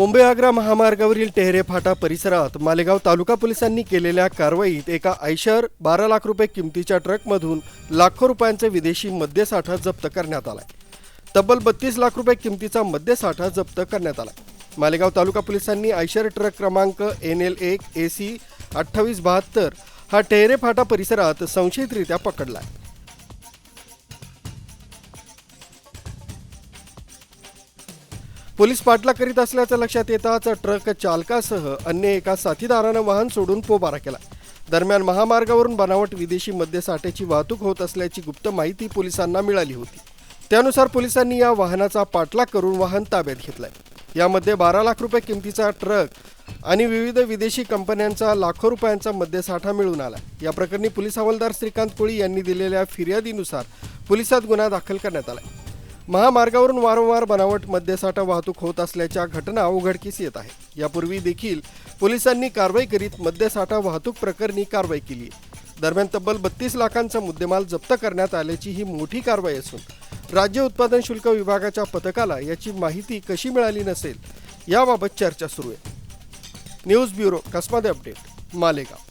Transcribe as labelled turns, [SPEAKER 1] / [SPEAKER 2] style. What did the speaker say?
[SPEAKER 1] मुंबई आग्रा महामार्गावरील टेहरे फाटा परिसरात मालेगाव तालुका पोलिसांनी केलेल्या कारवाईत एका आयशर बारा लाख रुपये किमतीच्या ट्रकमधून लाखो रुपयांचे विदेशी मद्यसाठा जप्त करण्यात आलाय. तब्बल बत्तीस लाख रुपये किमतीचा मद्यसाठा जप्त करण्यात आलाय. मालेगाव तालुका पोलिसांनी आयशर ट्रक क्रमांक एन एल एक ए सी अठ्ठावीस बहात्तर हा टेहरे फाटा परिसरात संशयितरित्या पकडलाय. पोलीस पाठलाग करीत असल्याचं लक्षात येताच ट्रक चालकासह अन्य एका साथीदारानं वाहन सोडून पोबारा केला. दरम्यान महामार्गावरून बनावट विदेशी मद्यसाठ्याची वाहतूक होत असल्याची गुप्त माहिती पोलिसांना मिळाली होती. त्यानुसार पोलिसांनी या वाहनाचा पाठलाग करून वाहन ताब्यात घेतलंय. यामध्ये बारा लाख रुपये किमतीचा ट्रक आणि विविध विदेशी कंपन्यांचा लाखो रुपयांचा मद्यसाठा मिळून आला. या प्रकरणी पोलीस हवालदार श्रीकांत कोळी यांनी दिलेल्या फिर्यादीनुसार पोलिसात गुन्हा दाखल करण्यात आला महामार्गावरून वारंवार बनावट मद्यसाठा वाहतूक होत असल्याच्या घटना उघडकीस येत आहे यापूर्वी देखील पोलिसांनी कारवाई करीत मद्यसाठा वाहतूक प्रकरणी कारवाई केली. आहे दरम्यान तब्बल बत्तीस लाखांचा मुद्देमाल जप्त करण्यात आल्याची ही मोठी कारवाई असून राज्य उत्पादन शुल्क विभागाच्या पथकाला याची माहिती कशी मिळाली नसेल याबाबत चर्चा सुरू आहे. News bureau Kasmade update Malegaon.